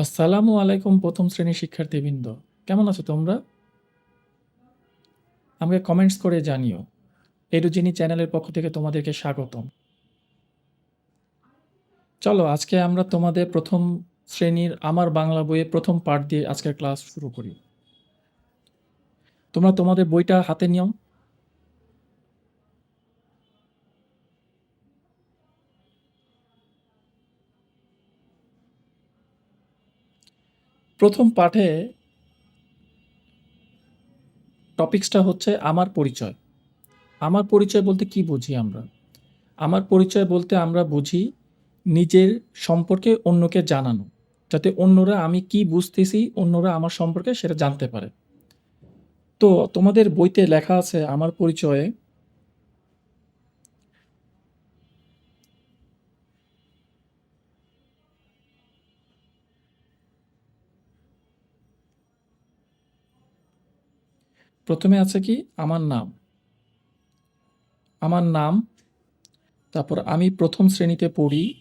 আসসালামু আলাইকুম প্রথম শ্রেণির শিক্ষার্থীবৃন্দ। কেমন আছো তোমরা? আমাকে কমেন্টস করে জানিও। এডুজিনি চ্যানেলের পক্ষ থেকে তোমাদেরকে স্বাগতম। চলো, আজকে আমরা তোমাদের প্রথম শ্রেণির আমার বাংলা বইয়ের প্রথম পার্ট দিয়ে আজকের ক্লাস শুরু করি। তোমরা তোমাদের বইটা হাতে নিও। প্রথম পাঠে টপিক্সটা হচ্ছে আমার পরিচয়। আমার পরিচয় বলতে কি বুঝি আমরা? আমার পরিচয় বলতে আমরা বুঝি নিজের সম্পর্কে অন্যকে জানানো, যাতে অন্যরা আমি কি বুঝতেছি, অন্যরা আমার সম্পর্কে সেটা জানতে পারে। তো তোমাদের বইতে লেখা আছে, আমার পরিচয়ে প্রথমে আছে কি? আমার নাম। আমার নাম, তারপর আমি প্রথম শ্রেণীতে পড়ি,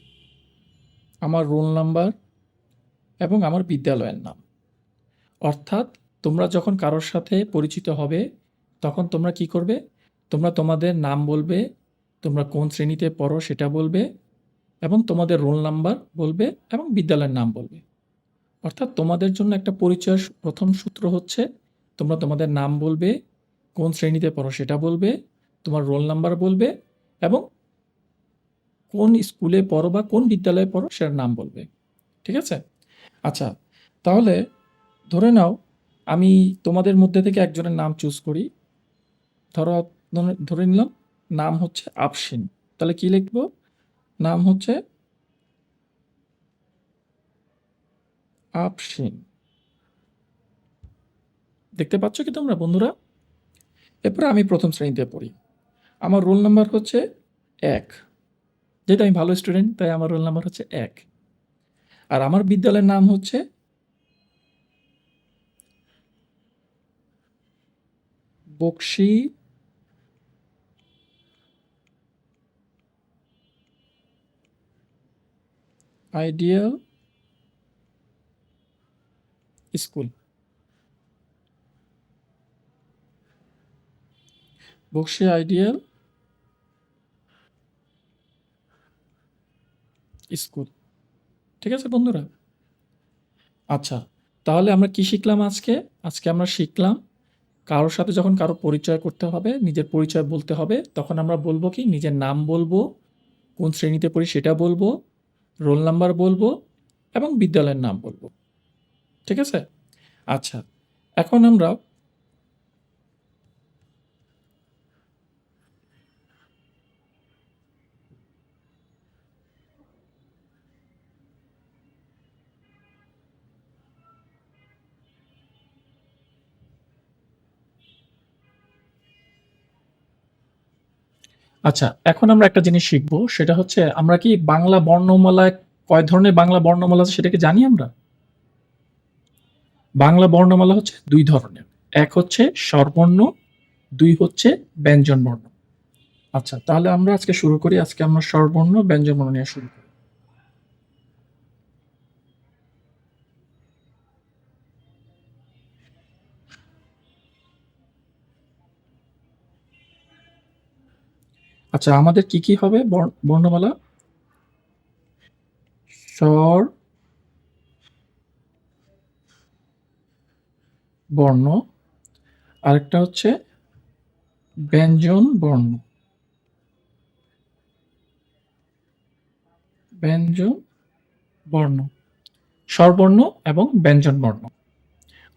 আমার রোল নাম্বার এবং আমার বিদ্যালয়ের নাম। অর্থাৎ তোমরা যখন কারোর সাথে পরিচিত হবে, তখন তোমরা কি করবে? তোমরা তোমাদের নাম বলবে, তোমরা কোন শ্রেণীতে পড়ো সেটা বলবে এবং তোমাদের রোল নাম্বার বলবে এবং বিদ্যালয়ের নাম বলবে। অর্থাৎ তোমাদের জন্য একটা পরিচয় প্রথম সূত্র হচ্ছে তোমরা তোমাদের নাম বলবে, কোন শ্রেণীতে পড়ো সেটা বলবে, তোমার রোল নাম্বার বলবে এবং কোন স্কুলে পড়ো বা কোন বিদ্যালয়ে পড়ো সেটার নাম বলবে। ঠিক আছে? আচ্ছা তাহলে ধরে নাও আমি তোমাদের মধ্যে থেকে একজনের নাম চুজ করি। ধরো, ধরে- নিলাম নাম হচ্ছে আফসিন তাহলে কি লিখব? নাম হচ্ছে আফসিন দেখতে পাচ্ছ কি তোমরা, বন্ধুরা? এরপরে আমি প্রথম শ্রেণীতে পড়ি। আমার রোল নাম্বার হচ্ছে এক। যেহেতু আমি ভালো স্টুডেন্ট, তাই আমার রোল নাম্বার হচ্ছে এক। আর আমার বিদ্যালয়ের নাম হচ্ছে Bakshi ideal school. Bakshi ideal school. ঠিক আছে বন্ধুরা? আচ্ছা তাহলে আমরা কি শিখলাম আজকে? আজকে আমরা শিখলাম কারোর সাথে যখন কারও পরিচয় করতে হবে, নিজের পরিচয় বলতে হবে, তখন আমরা বলব কি? নিজের নাম বলব, কোন শ্রেণীতে পড়ি সেটা বলব, রোল নাম্বার বলব এবং বিদ্যালয়ের নাম বলব। ঠিক আছে? আচ্ছা এখন আমরা আচ্ছা এখন আমরা একটা জিনিস শিখব, সেটা হচ্ছে আমরা কি বাংলা বর্ণমালায়, কয় ধরনের বাংলা বর্ণমালা আছে সেটাকে জানি আমরা? বাংলা বর্ণমালা হচ্ছে দুই ধরনের, এক হচ্ছে স্বরবর্ণ, দুই হচ্ছে ব্যঞ্জন বর্ণ আচ্ছা তাহলে আমরা আজকে শুরু করি, আজকে আমরা স্বরবর্ণ ব্যঞ্জন বর্ণ নিয়ে শুরু করি। আচ্ছা আমাদের কি কি হবে বর্ণ- বর্ণমালা? স্বর, বর্ণ, আরেকটা হচ্ছে ব্যঞ্জন বর্ণ। ব্যঞ্জন বর্ণ, স্বরবর্ণ এবং ব্যঞ্জন বর্ণ।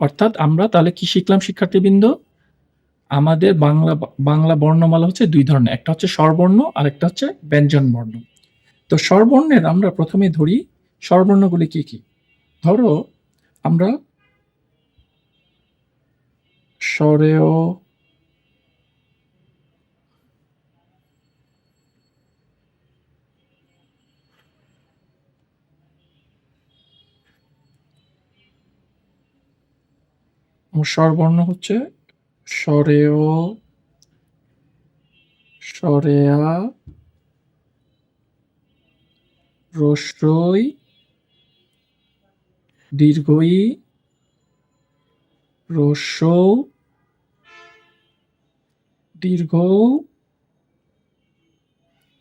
অর্থাৎ আমরা তাহলে কি শিখলাম শিক্ষার্থীবৃন্দ? আমাদের বাংলা বাংলা বর্ণমালা হচ্ছে দুই ধরনের, একটা হচ্ছে স্বরবর্ণ আর একটা হচ্ছে ব্যঞ্জন বর্ণ তো স্বরবর্ণের আমরা প্রথমে ধরি, স্বরবর্ণগুলি কি কি? ধরো, আমরা স্বরেও স্বরবর্ণ হচ্ছে স্বরেও স্বরেয়া রস্যই দীর্ঘ ই রস্যৌ দীর্ঘ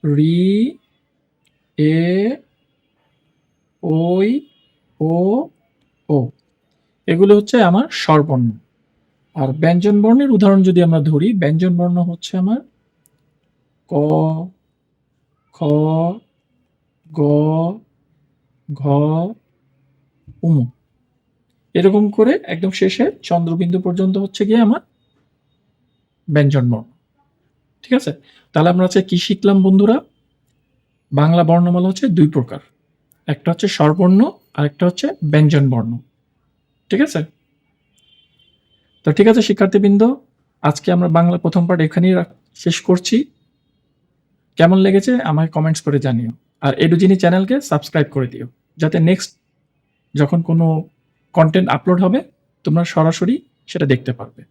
রি, এ ওই ও ও। এগুলো হচ্ছে আমার স্বরবর্ণ আর ব্যঞ্জন বর্ণের উদাহরণ যদি আমরা ধরি, ব্যঞ্জন বর্ণ হচ্ছে আমার ক, খ, গ, ঘ উম এরকম করে একদম শেষে চন্দ্রবিন্দু পর্যন্ত হচ্ছে গিয়ে আমার ব্যঞ্জন বর্ণ। ঠিক আছে? তাহলে আমরা হচ্ছে কি শিখলাম বন্ধুরা? বাংলা বর্ণমালা হচ্ছে দুই প্রকার। একটা হচ্ছে স্বরবর্ণ আর একটা হচ্ছে ব্যঞ্জন বর্ণ। ঠিক আছে? তো ঠিক আছে, শিক্ষার্থীবৃন্দ, আজকে আমরা বাংলা প্রথম পার্ট এখানেই শেষ করছি। কেমন লেগেছে আমায় কমেন্টস করে জানিও। আর এডুজিনি চ্যানেলকে সাবস্ক্রাইব করে দিও। যাতে নেক্সট যখন কোনো কন্টেন্ট আপলোড হবে, তোমরা সরাসরি সেটা দেখতে পারবে।